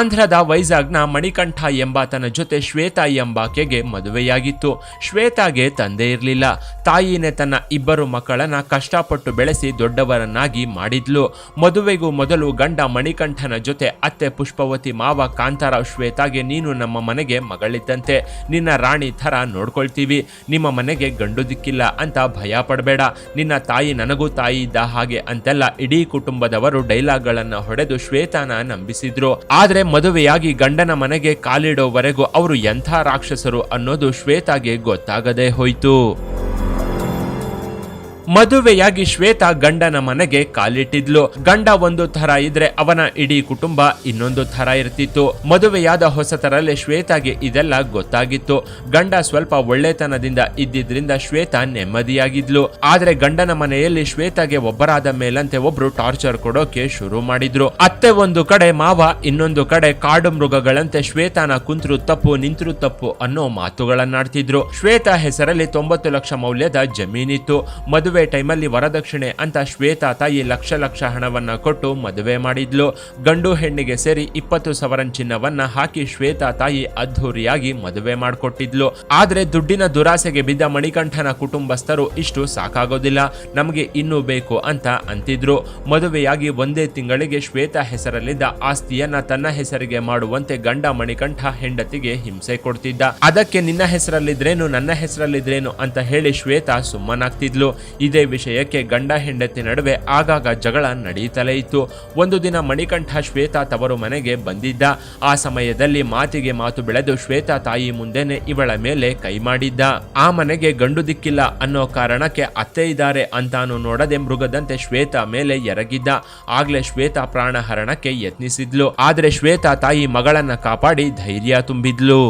ಆಂಧ್ರದ ವೈಜಾಗ್ನ ಮಣಿಕಂಠ ಎಂಬಾತನ ಜೊತೆ ಶ್ವೇತಾ ಎಂಬಾಕೆಗೆ ಮದುವೆಯಾಗಿತ್ತು. ಶ್ವೇತಾಗೆ ತಂದೆ ಇರಲಿಲ್ಲ. ತಾಯಿನೇ ತನ್ನ ಇಬ್ಬರು ಮಕ್ಕಳನ್ನ ಕಷ್ಟಪಟ್ಟು ಬೆಳೆಸಿ ದೊಡ್ಡವರನ್ನಾಗಿ ಮಾಡಿದ್ಲು. ಮದುವೆಗೂ ಮೊದಲು ಗಂಡ ಮಣಿಕಂಠನ ಜೊತೆ ಅತ್ತೆ ಪುಷ್ಪವತಿ, ಮಾವ ಕಾಂತಾರಾವ್ ಶ್ವೇತಾಗೆ ನೀನು ನಮ್ಮ ಮನೆಗೆ ಮಗಳಿದ್ದಂತೆ. ನಿನ್ನ ರಾಣಿ ಥರ ನೋಡ್ಕೊಳ್ತೀವಿ. ನಿಮ್ಮ ಮನೆಗೆ ಗಂಡು ದಿಕ್ಕಿಲ್ಲ ಅಂತ ಭಯ ಪಡಬೇಡ. ನಿನ್ನ ತಾಯಿ ನನಗೂ ತಾಯಿ ಇದ್ದ ಹಾಗೆ ಅಂತೆಲ್ಲ ಇಡೀ ಕುಟುಂಬದವರು ಡೈಲಾಗ್ಗಳನ್ನು ಹೊಡೆದು ಶ್ವೇತಾನ ನಂಬಿಸಿದ್ರು. ಆದ್ರೆ ಮದುವೆಯಾಗಿ ಗಂಡನ ಮನೆಗೆ ಕಾಲಿಡೋವರೆಗೂ ಅವರು ಎಂಥ ರಾಕ್ಷಸರು ಅನ್ನೋದು ಶ್ವೇತಾಗೆ ಗೊತ್ತಾಗದೇ ಹೋಯ್ತು. ಮದುವೆಯಾಗಿ ಶ್ವೇತಾ ಗಂಡನ ಮನೆಗೆ ಕಾಲಿಟ್ಟಿದ್ಲು. ಗಂಡ ಒಂದು ತರ ಇದ್ರೆ ಅವನ ಇಡೀ ಕುಟುಂಬ ಇನ್ನೊಂದು ತರ ಇರ್ತಿತ್ತು. ಮದುವೆಯಾದ ಹೊಸತರಲ್ಲಿ ಶ್ವೇತಾಗೆ ಇದೆಲ್ಲ ಗೊತ್ತಾಗಿತ್ತು. ಗಂಡ ಸ್ವಲ್ಪ ಒಳ್ಳೆತನದಿಂದ ಇದ್ದಿದ್ರಿಂದ ಶ್ವೇತಾ ನೆಮ್ಮದಿಯಾಗಿದ್ಲು. ಆದ್ರೆ ಗಂಡನ ಮನೆಯಲ್ಲಿ ಶ್ವೇತಾಗೆ ಒಬ್ಬರಾದ ಮೇಲಂತೆ ಒಬ್ರು ಟಾರ್ಚರ್ ಕೊಡೋಕೆ ಶುರು ಮಾಡಿದ್ರು. ಅತ್ತೆ ಒಂದು ಕಡೆ, ಮಾವ ಇನ್ನೊಂದು ಕಡೆ ಕಾಡು ಮೃಗಗಳಂತೆ ಶ್ವೇತಾನ ಕುಂತ್ರು ತಪ್ಪು, ನಿಂತ್ರು ತಪ್ಪು ಅನ್ನೋ ಮಾತುಗಳನ್ನಾಡ್ತಿದ್ರು. ಶ್ವೇತಾ ಹೆಸರಲ್ಲಿ ತೊಂಬತ್ತು ಲಕ್ಷ ಮೌಲ್ಯದ ಜಮೀನಿತ್ತು. ಮದುವೆ ಟೈಮಲ್ಲಿ ವರದಕ್ಷಿಣೆ ಅಂತ ಶ್ವೇತಾ ತಾಯಿ ಲಕ್ಷ ಲಕ್ಷ ಹಣವನ್ನ ಕೊಟ್ಟು ಮದುವೆ ಮಾಡಿದ್ಲು. ಗಂಡು ಹೆಣ್ಣಿಗೆ ಸೇರಿ ಇಪ್ಪತ್ತು ಸವರನ್ ಚಿನ್ನವನ್ನ ಹಾಕಿ ಶ್ವೇತಾ ತಾಯಿ ಅದ್ಧೂರಿಯಾಗಿ ಮದುವೆ ಮಾಡಿಕೊಟ್ಟಿದ್ಲು. ಆದ್ರೆ ದುಡ್ಡಿನ ದುರಾಸೆಗೆ ಬಿದ್ದ ಮಣಿಕಂಠನ ಕುಟುಂಬಸ್ಥರು ಇಷ್ಟು ಸಾಕಾಗೋದಿಲ್ಲ. ನಮಗೆ ಇನ್ನೂ ಬೇಕು ಅಂತ ಅಂತಿದ್ರು. ಮದುವೆಯಾಗಿ ಒಂದೇ ತಿಂಗಳಿಗೆ ಶ್ವೇತಾ ಹೆಸರಲ್ಲಿದ್ದ ಆಸ್ತಿಯನ್ನ ತನ್ನ ಹೆಸರಿಗೆ ಮಾಡುವಂತೆ ಗಂಡ ಮಣಿಕಂಠ ಹೆಂಡತಿಗೆ ಹಿಂಸೆ ಕೊಡ್ತಿದ್ದ. ಅದಕ್ಕೆ ನಿನ್ನ ಹೆಸರಲ್ಲಿದ್ರೇನು, ನನ್ನ ಹೆಸರಲ್ಲಿದ್ರೇನು ಅಂತ ಹೇಳಿ ಶ್ವೇತಾ ಸುಮ್ಮನಾಗ್ತಿದ್ಲು. ಇದೇ ವಿಷಯಕ್ಕೆ ಗಂಡ ಹೆಂಡತಿ ನಡುವೆ ಆಗಾಗ ಜಗಳ ನಡೆಯುತ್ತಲೇ ಇತ್ತು. ಒಂದು ದಿನ ಮಣಿಕಂಠ ಶ್ವೇತಾ ತವರು ಮನೆಗೆ ಬಂದಿದ್ದ. ಆ ಸಮಯದಲ್ಲಿ ಮಾತಿಗೆ ಮಾತು ಬೆಳೆದು ಶ್ವೇತಾ ತಾಯಿ ಮುಂದೆನೆ ಇವಳ ಮೇಲೆ ಕೈ ಮಾಡಿದ್ದ. ಆ ಮನೆಗೆ ಗಂಡು ದಿಕ್ಕಿಲ್ಲ ಅನ್ನೋ ಕಾರಣಕ್ಕೆ ಅತ್ತೆ ಇದ್ದಾರೆ ಅಂತಾನು ನೋಡದೆ ಮೃಗದಂತೆ ಶ್ವೇತಾ ಮೇಲೆ ಎರಗಿದ್ದ. ಆಗ್ಲೇ ಶ್ವೇತಾ ಪ್ರಾಣಹರಣಕ್ಕೆ ಯತ್ನಿಸಿದ್ಲು. ಆದ್ರೆ ಶ್ವೇತಾ ತಾಯಿ ಮಗಳನ್ನ ಕಾಪಾಡಿ ಧೈರ್ಯ ತುಂಬಿದ್ಲು.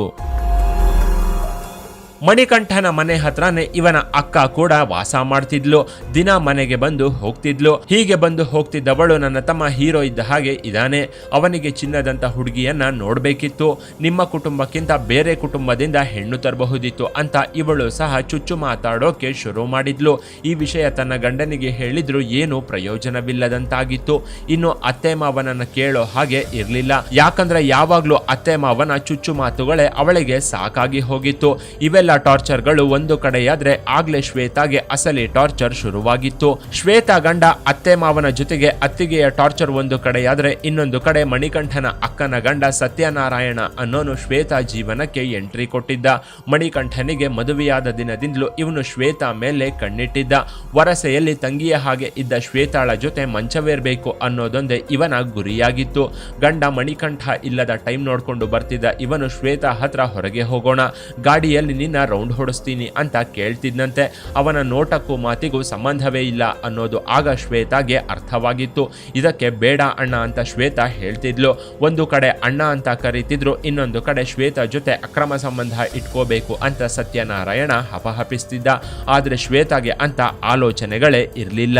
ಮಣಿಕಂಠನ ಮನೆ ಹತ್ರನೇ ಇವನ ಅಕ್ಕ ಕೂಡ ವಾಸ ಮಾಡ್ತಿದ್ಲು. ದಿನ ಮನೆಗೆ ಬಂದು ಹೋಗ್ತಿದ್ಲು. ಹೀಗೆ ಬಂದು ಹೋಗ್ತಿದ್ದವಳು ನನ್ನ ತಮ್ಮ ಹೀರೋ ಇದ್ದ ಹಾಗೆ ಇದಾನೆ ಅವನಿಗೆ ಚಿನ್ನದಂತ ಹುಡುಗಿಯನ್ನ ನೋಡಬೇಕಿತ್ತು. ನಿಮ್ಮ ಕುಟುಂಬಕ್ಕಿಂತ ಬೇರೆ ಕುಟುಂಬದಿಂದ ಹೆಣ್ಣು ತರಬಹುದಿತ್ತು ಅಂತ ಇವಳು ಸಹ ಚುಚ್ಚು ಮಾತಾಡೋಕೆ ಶುರು ಮಾಡಿದ್ಲು. ಈ ವಿಷಯ ತನ್ನ ಗಂಡನಿಗೆ ಹೇಳಿದ್ರು ಏನು ಪ್ರಯೋಜನವಿಲ್ಲದಂತಾಗಿತ್ತು. ಇನ್ನು ಅತ್ತೆ ಮಾವನನ್ನ ಕೇಳೋ ಹಾಗೆ ಇರಲಿಲ್ಲ. ಯಾಕಂದ್ರೆ ಯಾವಾಗ್ಲೂ ಅತ್ತೆ ಮಾವನ ಚುಚ್ಚು ಮಾತುಗಳೇ ಅವಳಿಗೆ ಸಾಕಾಗಿ ಹೋಗಿತ್ತು. ಇವೆಲ್ಲ ಟಾರ್ಚರ್ಗಳು ಒಂದು ಕಡೆಯಾದ್ರೆ ಆಗ್ಲೇ ಶ್ವೇತಾಗೆ ಅಸಲಿ ಟಾರ್ಚರ್ ಶುರುವಾಗಿತ್ತು. ಶ್ವೇತಾ ಗಂಡ ಅತ್ತೆ ಮಾವನ ಜೊತೆಗೆ ಅತ್ತಿಗೆಯ ಟಾರ್ಚರ್ ಒಂದು ಕಡೆಯಾದ್ರೆ ಇನ್ನೊಂದು ಕಡೆ ಮಣಿಕಂಠನ ಅಕ್ಕನ ಗಂಡ ಸತ್ಯನಾರಾಯಣ ಅನ್ನೋನು ಶ್ವೇತಾ ಜೀವನಕ್ಕೆ ಎಂಟ್ರಿ ಕೊಟ್ಟಿದ್ದ. ಮಣಿಕಂಠನಿಗೆ ಮದುವೆಯಾದ ದಿನದಿಂದಲೂ ಇವನು ಶ್ವೇತಾ ಮೇಲೆ ಕಣ್ಣಿಟ್ಟಿದ್ದ. ವರಸೆಯಲ್ಲಿ ತಂಗಿಯ ಹಾಗೆ ಇದ್ದ ಶ್ವೇತಾಳ ಜೊತೆ ಮಂಚವೇರ್ಬೇಕು ಅನ್ನೋದೊಂದೇ ಇವನ ಗುರಿಯಾಗಿತ್ತು. ಗಂಡ ಮಣಿಕಂಠ ಇಲ್ಲದ ಟೈಮ್ ನೋಡ್ಕೊಂಡು ಬರ್ತಿದ್ದ ಇವನು ಶ್ವೇತಾ ಹತ್ರ ಹೊರಗೆ ಹೋಗೋಣ. ಗಾಡಿಯಲ್ಲಿ ನಿನ್ನ ರೌಂಡ್ ಹೊಡಿಸ್ತೀನಿ ಅಂತ ಕೇಳ್ತಿದ್ದಂತೆ ಅವನ ನೋಟಕ್ಕೂ ಮಾತಿಗೂ ಸಂಬಂಧವೇ ಇಲ್ಲ ಅನ್ನೋದು ಆಗ ಶ್ವೇತಾಗೆ ಅರ್ಥವಾಗಿತ್ತು. ಇದಕ್ಕೆ ಬೇಡ ಅಣ್ಣ ಅಂತ ಶ್ವೇತಾ ಹೇಳ್ತಿದ್ಲು. ಒಂದು ಕಡೆ ಅಣ್ಣ ಅಂತ ಕರೀತಿದ್ರು, ಇನ್ನೊಂದು ಕಡೆ ಶ್ವೇತಾ ಜೊತೆ ಅಕ್ರಮ ಸಂಬಂಧ ಇಟ್ಕೋಬೇಕು ಅಂತ ಸತ್ಯನಾರಾಯಣ ಹಪಹಪಿಸ್ತಿದ್ದ. ಆದರೆ ಶ್ವೇತಾಗೆ ಅಂತ ಆಲೋಚನೆಗಳೇ ಇರಲಿಲ್ಲ.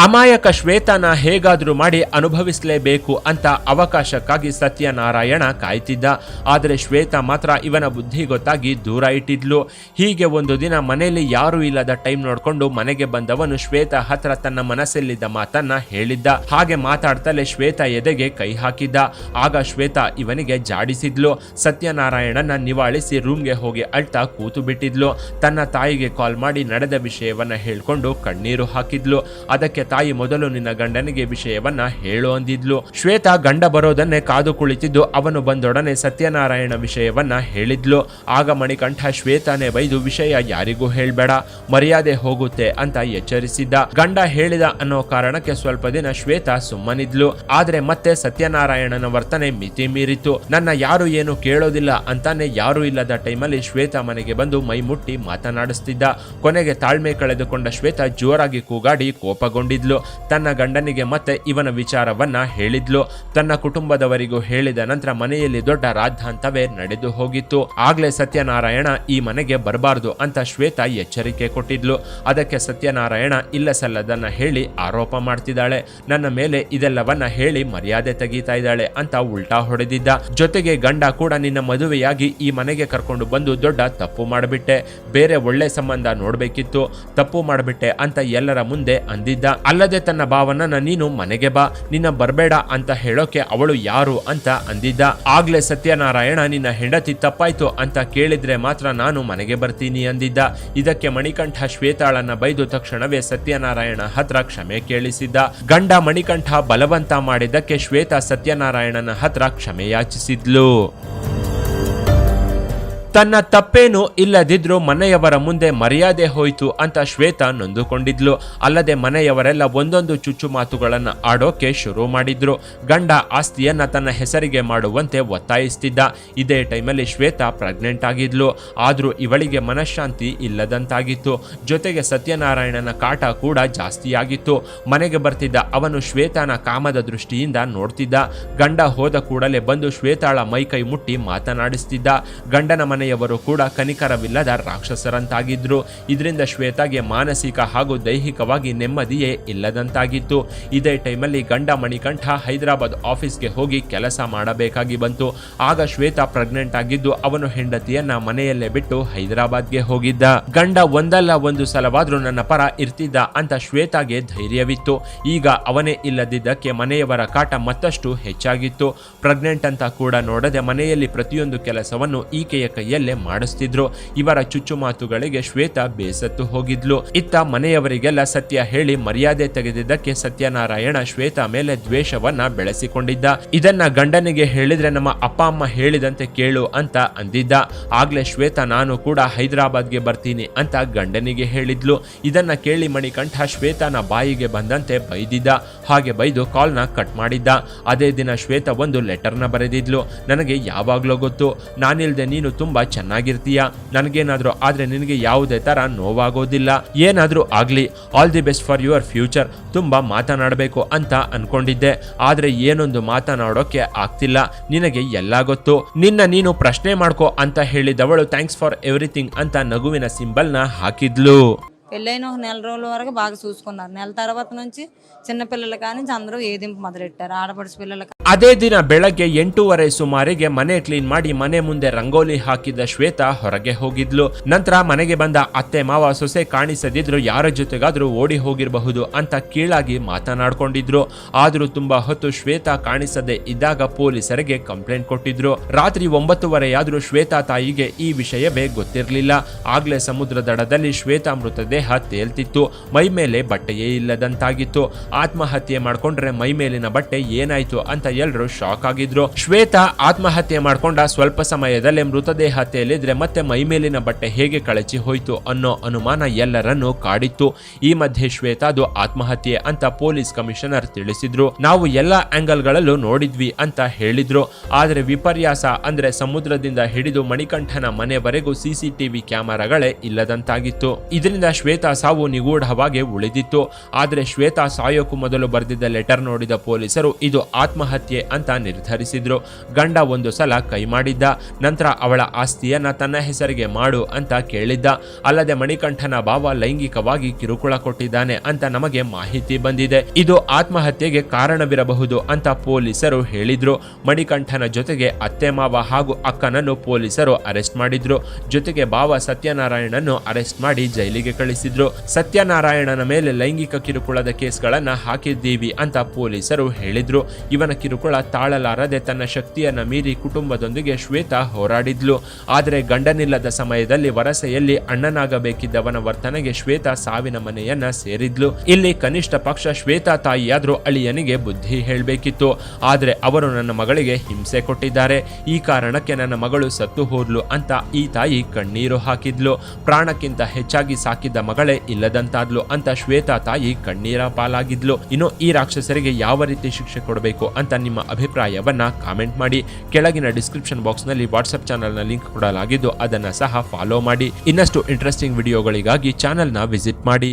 ಅಮಾಯಕ ಶ್ವೇತನ ಹೇಗಾದರೂ ಮಾಡಿ ಅನುಭವಿಸಲೇಬೇಕು ಅಂತ ಅವಕಾಶಕ್ಕಾಗಿ ಸತ್ಯನಾರಾಯಣ ಕಾಯ್ತಿದ್ದ. ಆದರೆ ಶ್ವೇತ ಮಾತ್ರ ಇವನ ಬುದ್ಧಿ ಗೊತ್ತಾಗಿ ದೂರ ಇಟ್ಟಿದ್ಲು. ಹೀಗೆ ಒಂದು ದಿನ ಮನೆಯಲ್ಲಿ ಯಾರೂ ಇಲ್ಲದ ಟೈಮ್ ನೋಡಿಕೊಂಡು ಮನೆಗೆ ಬಂದವನು ಶ್ವೇತ ಹತ್ರ ತನ್ನ ಮನಸ್ಸಲ್ಲಿದ್ದ ಮಾತನ್ನ ಹೇಳಿದ್ದ. ಹಾಗೆ ಮಾತಾಡ್ತಲೇ ಶ್ವೇತ ಎದೆಗೆ ಕೈ ಹಾಕಿದ್ದ. ಆಗ ಶ್ವೇತ ಇವನಿಗೆ ಜಾಡಿಸಿದ್ಲು. ಸತ್ಯನಾರಾಯಣನ ನಿವಾಳಿಸಿ ರೂಮ್ಗೆ ಹೋಗಿ ಅಳ್ತಾ ಕೂತು ಬಿಟ್ಟಿದ್ಲು. ತನ್ನ ತಾಯಿಗೆ ಕಾಲ್ ಮಾಡಿ ನಡೆದ ವಿಷಯವನ್ನ ಹೇಳ್ಕೊಂಡು ಕಣ್ಣೀರು ಹಾಕಿದ್ಲು. ಅದಕ್ಕೆ ತಾಯಿ ಮೊದಲು ನಿನ್ನ ಗಂಡನಿಗೆ ವಿಷಯವನ್ನ ಹೇಳು ಅಂದಿದ್ಲು. ಶ್ವೇತಾ ಗಂಡ ಬರೋದನ್ನೇ ಕಾದು ಕುಳಿತಿದ್ದು ಅವನು ಬಂದೊಡನೆ ಸತ್ಯನಾರಾಯಣ ವಿಷಯವನ್ನ ಹೇಳಿದ್ಲು. ಆಗ ಮಣಿಕಂಠ ಶ್ವೇತಾನೇ ಬೈದು ವಿಷಯ ಯಾರಿಗೂ ಹೇಳ್ಬೇಡ, ಮರ್ಯಾದೆ ಹೋಗುತ್ತೆ ಅಂತ ಎಚ್ಚರಿಸಿದ್ದ. ಗಂಡ ಹೇಳಿದ ಅನ್ನೋ ಕಾರಣಕ್ಕೆ ಸ್ವಲ್ಪ ದಿನ ಶ್ವೇತಾ ಸುಮ್ಮನಿದ್ಲು. ಆದ್ರೆ ಮತ್ತೆ ಸತ್ಯನಾರಾಯಣನ ವರ್ತನೆ ಮಿತಿ ಮೀರಿತು. ನನ್ನ ಯಾರು ಏನು ಕೇಳೋದಿಲ್ಲ ಅಂತಾನೆ ಯಾರು ಇಲ್ಲದ ಟೈಮಲ್ಲಿ ಶ್ವೇತಾ ಮನೆಗೆ ಬಂದು ಮೈ ಮುಟ್ಟಿ ಮಾತನಾಡಿಸ್ತಿದ್ದ. ಕೊನೆಗೆ ತಾಳ್ಮೆ ಕಳೆದುಕೊಂಡ ಶ್ವೇತಾ ಜೋರಾಗಿ ಕೂಗಾಡಿ ಕೋಪಗೊಂಡಿದ್ಲು ತನ್ನ ಗಂಡನಿಗೆ ಮತ್ತೆ ಇವನ ವಿಚಾರವನ್ನ ಹೇಳಿದ್ಲು. ತನ್ನ ಕುಟುಂಬದವರಿಗೂ ಹೇಳಿದ ನಂತರ ಮನೆಯಲ್ಲಿ ದೊಡ್ಡ ರಾದ್ಧಾಂತವೇ ನಡೆದು ಹೋಗಿತ್ತು. ಆಗ್ಲೇ ಸತ್ಯನಾರಾಯಣ ಈ ಮನೆಗೆ ಬರಬಾರ್ದು ಅಂತ ಶ್ವೇತಾ ಎಚ್ಚರಿಕೆ ಕೊಟ್ಟಿದ್ಲು. ಅದಕ್ಕೆ ಸತ್ಯನಾರಾಯಣ ಇಲ್ಲ ಸಲ್ಲದನ್ನ ಹೇಳಿ ಆರೋಪ ಮಾಡ್ತಿದ್ದಾಳೆ. ನನ್ನ ಮೇಲೆ ಇದೆಲ್ಲವನ್ನ ಹೇಳಿ ಮರ್ಯಾದೆ ತೆಗೀತಾ ಇದ್ದಾಳೆ ಅಂತ ಉಲ್ಟಾ ಹೊಡೆದಿದ್ದ. ಜೊತೆಗೆ ಗಂಡ ಕೂಡ ನಿನ್ನ ಮದುವೆಯಾಗಿ ಈ ಮನೆಗೆ ಕರ್ಕೊಂಡು ಬಂದು ದೊಡ್ಡ ತಪ್ಪು ಮಾಡಿಬಿಟ್ಟೆ. ಬೇರೆ ಒಳ್ಳೆ ಸಂಬಂಧ ನೋಡ್ಬೇಕಿತ್ತು. ತಪ್ಪು ಮಾಡಿಬಿಟ್ಟೆ ಅಂತ ಎಲ್ಲರ ಮುಂದೆ ಅಂದಿದ್ದ. ಅಲ್ಲದೆ ತನ್ನ ಭಾವನನ್ನ, ನೀನು ಮನೆಗೆ ಬಾ, ನಿನ್ನ ಬರಬೇಡ ಅಂತ ಹೇಳೋಕೆ ಅವಳು ಯಾರು? ಅಂತ ಅಂದಿದ್ದ. ಆಗ್ಲೇ ಸತ್ಯನಾರಾಯಣ, ನಿನ್ನ ಹೆಂಡತಿ ತಪ್ಪಾಯ್ತು ಅಂತ ಕೇಳಿದ್ರೆ ಮಾತ್ರ ನಾನು ಮನೆಗೆ ಬರ್ತೀನಿ ಅಂದಿದ್ದ. ಇದಕ್ಕೆ ಮಣಿಕಂಠ ಶ್ವೇತಾಳನ್ನ ಬೈದು ತಕ್ಷಣವೇ ಸತ್ಯನಾರಾಯಣ ಹತ್ರ ಕ್ಷಮೆ ಕೇಳಿಸಿದ್ದ. ಗಂಡ ಮಣಿಕಂಠ ಬಲವಂತ ಮಾಡಿದ್ದಕ್ಕೆ ಶ್ವೇತಾ ಸತ್ಯನಾರಾಯಣನ ಹತ್ರ ಕ್ಷಮೆ ಯಾಚಿಸಿದ್ಲು. ತನ್ನ ತಪ್ಪೇನು ಇಲ್ಲದಿದ್ರೂ ಮನೆಯವರ ಮುಂದೆ ಮರ್ಯಾದೆ ಹೋಯಿತು ಅಂತ ಶ್ವೇತಾ ನೊಂದುಕೊಂಡಿದ್ಲು. ಅಲ್ಲದೆ ಮನೆಯವರೆಲ್ಲ ಒಂದೊಂದು ಚುಚ್ಚು ಮಾತುಗಳನ್ನು ಆಡೋಕೆ ಶುರು ಮಾಡಿದ್ರು. ಗಂಡ ಆಸ್ತಿಯನ್ನ ತನ್ನ ಹೆಸರಿಗೆ ಮಾಡುವಂತೆ ಒತ್ತಾಯಿಸ್ತಿದ್ದ. ಇದೇ ಟೈಮಲ್ಲಿ ಶ್ವೇತಾ ಪ್ರೆಗ್ನೆಂಟ್ ಆಗಿದ್ಲು. ಆದರೂ ಇವಳಿಗೆ ಮನಃಶಾಂತಿ ಇಲ್ಲದಂತಾಗಿತ್ತು. ಜೊತೆಗೆ ಸತ್ಯನಾರಾಯಣನ ಕಾಟ ಕೂಡ ಜಾಸ್ತಿಯಾಗಿತ್ತು ಮನೆಗೆ ಬರ್ತಿದ್ದ ಅವನು ಶ್ವೇತಾನ ಕಾಮದ ದೃಷ್ಟಿಯಿಂದ ನೋಡ್ತಿದ್ದ. ಗಂಡ ಹೋದ ಕೂಡಲೇ ಬಂದು ಶ್ವೇತಾಳ ಮೈಕೈ ಮುಟ್ಟಿ ಮಾತನಾಡಿಸ್ತಿದ್ದ. ಗಂಡನ ಮನೆಯವರು ಕೂಡ ಕನಿಕರವಿಲ್ಲದ ರಾಕ್ಷಸರಂತಾಗಿದ್ರು. ಇದರಿಂದ ಶ್ವೇತಾಗೆ ಮಾನಸಿಕ ಹಾಗೂ ದೈಹಿಕವಾಗಿ ನೆಮ್ಮದಿಯೇ ಇಲ್ಲದಂತಾಗಿತ್ತು. ಇದೇ ಟೈಮಲ್ಲಿ ಗಂಡ ಮಣಿಕಂಠ ಹೈದರಾಬಾದ್ ಆಫೀಸ್ಗೆ ಹೋಗಿ ಕೆಲಸ ಮಾಡಬೇಕಾಗಿ ಬಂತು. ಆಗ ಶ್ವೇತಾ ಪ್ರೆಗ್ನೆಂಟ್ ಆಗಿದ್ದು ಅವನು ಹೆಂಡತಿಯನ್ನ ಮನೆಯಲ್ಲೇ ಬಿಟ್ಟು ಹೈದರಾಬಾದ್ಗೆ ಹೋಗಿದ್ದ. ಗಂಡ ಒಂದಲ್ಲ ಒಂದು ಸಲವಾದರೂ ನನ್ನ ಪರ ಇರ್ತಿದ್ದ ಅಂತ ಶ್ವೇತಾಗೆ ಧೈರ್ಯವಿತ್ತು. ಈಗ ಅವನೇ ಇಲ್ಲದಿದ್ದಕ್ಕೆ ಮನೆಯವರ ಕಾಟ ಮತ್ತಷ್ಟು ಹೆಚ್ಚಾಗಿತ್ತು. ಪ್ರೆಗ್ನೆಂಟ್ ಅಂತ ಕೂಡ ನೋಡದೆ ಮನೆಯಲ್ಲಿ ಪ್ರತಿಯೊಂದು ಕೆಲಸವನ್ನು ಈಕೆಯ ಕೈಯಲ್ಲೇ ಮಾಡಿಸ್ತಿದ್ರು. ಇವರ ಚುಚ್ಚು ಮಾತುಗಳಿಗೆ ಶ್ವೇತಾ ಬೇಸತ್ತು ಹೋಗಿದ್ಲು. ಇತ್ತ ಮನೆಯವರಿಗೆಲ್ಲ ಸತ್ಯ ಹೇಳಿ ಮರ್ಯಾದೆ ತೆಗೆದಿದ್ದಕ್ಕೆ ಸತ್ಯನಾರಾಯಣ ಶ್ವೇತಾ ಮೇಲೆ ದ್ವೇಷವನ್ನ ಬೆಳೆಸಿಕೊಂಡಿದ್ದ. ಇದನ್ನ ಗಂಡನಿಗೆ ಹೇಳಿದ್ರೆ ನಮ್ಮ ಅಪ್ಪ ಅಮ್ಮ ಹೇಳಿದಂತೆ ಕೇಳು ಅಂತ ಅಂದಿದ್ದ. ಆಗ್ಲೇ ಶ್ವೇತಾ, ನಾನು ಕೂಡ ಹೈದರಾಬಾದ್ಗೆ ಬರ್ತೀನಿ ಅಂತ ಗಂಡನಿಗೆ ಹೇಳಿದ್ಲು. ಇದನ್ನ ಕೇಳಿ ಮಣಿಕಂಠ ಶ್ವೇತಾನ ಬಾಯಿಗೆ ಬಂದಂತೆ ಬೈದಿದ್ದ. ಹಾಗೆ ಬೈದು ಕಾಲ್ನ ಕಟ್ ಮಾಡಿದ್ದ. ಅದೇ ದಿನ ಶ್ವೇತಾ ಒಂದು ಲೆಟರ್ನ ಬರೆದಿದ್ಲು. ನನಗೆ ಯಾವಾಗ್ಲೂ ಗೊತ್ತು. ನಾನಿಲ್ದೆ ನೀನು ತುಂಬಾ ತುಂಬಾ ಚೆನ್ನಾಗಿರ್ತೀಯ? ನನಗೇನಾದರೂ ಆದ್ರೆ ನಿನಗೆ ಯಾವುದೇ ತರ ನೋವಾಗೋದಿಲ್ಲ. ಏನಾದರೂ ಆಗಲಿ all the best for your future ತುಂಬಾ ಮಾತನಾಡಬೇಕು ಅಂತ ಅನ್ಕೊಂಡಿದ್ದೆ. ಆದ್ರೆ ಏನೊಂದು ಮಾತನಾಡೋಕೆ ಆಗ್ತಿಲ್ಲ. ನಿನಗೆ ಎಲ್ಲ ಗೊತ್ತು. ನಿನ್ನ ನೀನು ಪ್ರಶ್ನೆ ಮಾಡ್ಕೋ ಅಂತ ಹೇಳಿದವಳು. ಥ್ಯಾಂಕ್ಸ್ ಫಾರ್ ಎವ್ರಿಥಿಂಗ್ ಅಂತ ನಗುವಿನ ಸಿಂಬಲ್ನ ಹಾಕಿದ್ಲು. పెళ్ళైన ఒక నెల రోజుల వరకు బాగా చూసుకున్నారు నెల తర్వాత నుంచి చిన్నపిల్లలు కానీ అందరూ ఏదింపు మొదలెట్టారు ఆడపడుచు పిల్లలు ಅದೇ ದಿನ ಬೆಳಗ್ಗೆ ಎಂಟೂವರೆ ಸುಮಾರಿಗೆ ಮನೆ ಕ್ಲೀನ್ ಮಾಡಿ ಮನೆ ಮುಂದೆ ರಂಗೋಲಿ ಹಾಕಿದ ಶ್ವೇತಾ ಹೊರಗೆ ಹೋಗಿದ್ಲು ನಂತರ ಮನೆಗೆ ಬಂದ ಅತ್ತೆ ಮಾವ ಸೊಸೆ ಕಾಣಿಸದಿದ್ರು ಯಾರ ಜೊತೆಗಾದ್ರೂ ಓಡಿ ಹೋಗಿರಬಹುದು ಅಂತ ಕೀಳಾಗಿ ಮಾತನಾಡ್ಕೊಂಡಿದ್ರು ಆದ್ರೂ ತುಂಬಾ ಹೊತ್ತು ಶ್ವೇತಾ ಕಾಣಿಸದೆ ಇದ್ದಾಗ ಪೊಲೀಸರಿಗೆ ಕಂಪ್ಲೇಂಟ್ ಕೊಟ್ಟಿದ್ರು ರಾತ್ರಿ ಒಂಬತ್ತುವರೆಯಾದ್ರೂ ಶ್ವೇತಾ ತಾಯಿಗೆ ಈ ವಿಷಯವೇ ಗೊತ್ತಿರಲಿಲ್ಲ ಆಗ್ಲೇ ಸಮುದ್ರ ದಡದಲ್ಲಿ ಶ್ವೇತಾ ಮೃತದೇಹ ತೇಲ್ತಿತ್ತು ಮೈ ಮೇಲೆ ಬಟ್ಟೆಯೇ ಇಲ್ಲದಂತಾಗಿತ್ತು. ಆತ್ಮಹತ್ಯೆ ಮಾಡ್ಕೊಂಡ್ರೆ ಮೈ ಮೇಲಿನ ಬಟ್ಟೆ ಏನಾಯ್ತು ಅಂತ ಎಲ್ಲರೂ ಶಾಕ್ ಆಗಿದ್ರು. ಶ್ವೇತಾ ಆತ್ಮಹತ್ಯೆ ಮಾಡ್ಕೊಂಡ ಸ್ವಲ್ಪ ಸಮಯದಲ್ಲೇ ಮೃತದೇಹ ತೇಲಿದ್ರೆ ಮತ್ತೆ ಮೈ ಮೇಲಿನ ಬಟ್ಟೆ ಹೇಗೆ ಕಳಚಿ ಹೋಯ್ತು ಅನ್ನೋ ಅನುಮಾನ ಎಲ್ಲರನ್ನೂ ಕಾಡಿತ್ತು. ಈ ಮಧ್ಯೆ ಶ್ವೇತಾದು ಆತ್ಮಹತ್ಯೆ ಅಂತ ಪೊಲೀಸ್ ಕಮಿಷನರ್ ತಿಳಿಸಿದ್ರು. ನಾವು ಎಲ್ಲ ಆಂಗಲ್ಗಳಲ್ಲೂ ನೋಡಿದ್ವಿ ಅಂತ ಹೇಳಿದ್ರು. ಆದ್ರೆ ವಿಪರ್ಯಾಸ ಅಂದ್ರೆ ಸಮುದ್ರದಿಂದ ಹಿಡಿದು ಮಣಿಕಂಠನ ಮನೆವರೆಗೂ ಸಿಸಿಟಿವಿ ಕ್ಯಾಮೆರಾಗಳೇ ಇಲ್ಲದಂತಾಗಿತ್ತು. ಇದರಿಂದ ಶ್ವೇತಾ ಸಾವು ನಿಗೂಢವಾಗಿ ಉಳಿದಿತ್ತು. ಆದರೆ ಶ್ವೇತಾ ಸಾಯೋಕ್ಕೂ ಮೊದಲು ಬರೆದಿದ್ದ ಲೆಟರ್ ನೋಡಿದ ಪೊಲೀಸರು, ಇದು ಆತ್ಮಹತ್ಯೆ ಅಂತ ನಿರ್ಧರಿಸಿದ್ರು. ಗಂಡ ಒಂದು ಸಲ ಕೈ ಮಾಡಿದ್ದ. ನಂತರ ಅವಳ ಆಸ್ತಿಯನ್ನ ತನ್ನ ಹೆಸರಿಗೆ ಮಾಡು ಅಂತ ಕೇಳಿದ್ದ. ಅಲ್ಲದೆ ಮಣಿಕಂಠನ ಭಾವ ಲೈಂಗಿಕವಾಗಿ ಕಿರುಕುಳ ಕೊಟ್ಟಿದ್ದಾನೆ ಅಂತ ನಮಗೆ ಮಾಹಿತಿ ಬಂದಿದೆ. ಇದು ಆತ್ಮಹತ್ಯೆಗೆ ಕಾರಣವಿರಬಹುದು ಅಂತ ಪೊಲೀಸರು ಹೇಳಿದ್ರು. ಮಣಿಕಂಠನ ಜೊತೆಗೆ ಅತ್ತೆ ಮಾವ ಹಾಗೂ ಅಕ್ಕನನ್ನು ಪೊಲೀಸರು ಅರೆಸ್ಟ್ ಮಾಡಿದ್ರು. ಜೊತೆಗೆ ಬಾವ ಸತ್ಯನಾರಾಯಣನ್ನು ಅರೆಸ್ಟ್ ಮಾಡಿ ಜೈಲಿಗೆ ಕಳಿಸಿದ್ರು. ಸತ್ಯನಾರಾಯಣನ ಮೇಲೆ ಲೈಂಗಿಕ ಕಿರುಕುಳದ ಕೇಸ್ಗಳನ್ನ ಹಾಕಿದ್ದೀವಿ ಅಂತ ಪೊಲೀಸರು ಹೇಳಿದ್ರು. ಇವನ ಕಿರುಕುಳ ತಾಳಲಾರದೆ ತನ್ನ ಶಕ್ತಿಯನ್ನ ಮೀರಿ ಕುಟುಂಬದೊಂದಿಗೆ ಶ್ವೇತಾ ಹೋರಾಡಿದ್ಲು. ಆದರೆ ಗಂಡನಿಲ್ಲದ ಸಮಯದಲ್ಲಿ ವರಸೆಯಲ್ಲಿ ಅಣ್ಣನಾಗಬೇಕಿದ್ದವನ ವರ್ತನೆಗೆ ಶ್ವೇತಾ ಸಾವಿನ ಮನೆಯನ್ನ ಸೇರಿದ್ಲು. ಇಲ್ಲಿ ಕನಿಷ್ಠ ಪಕ್ಷ ಶ್ವೇತಾ ತಾಯಿಯಾದ್ರೂ ಅಳಿಯನಿಗೆ ಬುದ್ಧಿ ಹೇಳಬೇಕಿತ್ತು. ಆದರೆ ಅವರು ನನ್ನ ಮಗಳಿಗೆ ಹಿಂಸೆ ಕೊಟ್ಟಿದ್ದಾರೆ. ಈ ಕಾರಣಕ್ಕೆ ನನ್ನ ಮಗಳು ಸತ್ತು ಹೋದ್ಲು ಅಂತ ಈ ತಾಯಿ ಕಣ್ಣೀರು ಹಾಕಿದ್ಲು. ಪ್ರಾಣಕ್ಕಿಂತ ಹೆಚ್ಚಾಗಿ ಸಾಕಿದ್ದ ಮಗಳೇ ಇಲ್ಲದಂತಾದ್ಲು ಅಂತ ಶ್ವೇತಾ ತಾಯಿ ಕಣ್ಣೀರ ಪಾಲಾಗಿದ್ಲು. ಇನ್ನು ಈ ರಾಕ್ಷಸರಿಗೆ ಯಾವ ರೀತಿ ಶಿಕ್ಷೆ ಕೊಡಬೇಕು ಅಂತ ನಿಮ್ಮ ಅಭಿಪ್ರಾಯವನ್ನ ಕಾಮೆಂಟ್ ಮಾಡಿ. ಕೆಳಗಿನ ಡಿಸ್ಕ್ರಿಪ್ಷನ್ ಬಾಕ್ಸ್ನಲ್ಲಿ ವಾಟ್ಸ್ಆಪ್ ಚಾನಲ್ನ ಲಿಂಕ್ ಕೊಡಲಾಗಿದ್ದು ಅದನ್ನ ಸಹ ಫಾಲೋ ಮಾಡಿ. ಇನ್ನಷ್ಟು ಇಂಟ್ರೆಸ್ಟಿಂಗ್ ವಿಡಿಯೋಗಳಿಗಾಗಿ ಚಾನೆಲ್ನ ವಿಸಿಟ್ ಮಾಡಿ.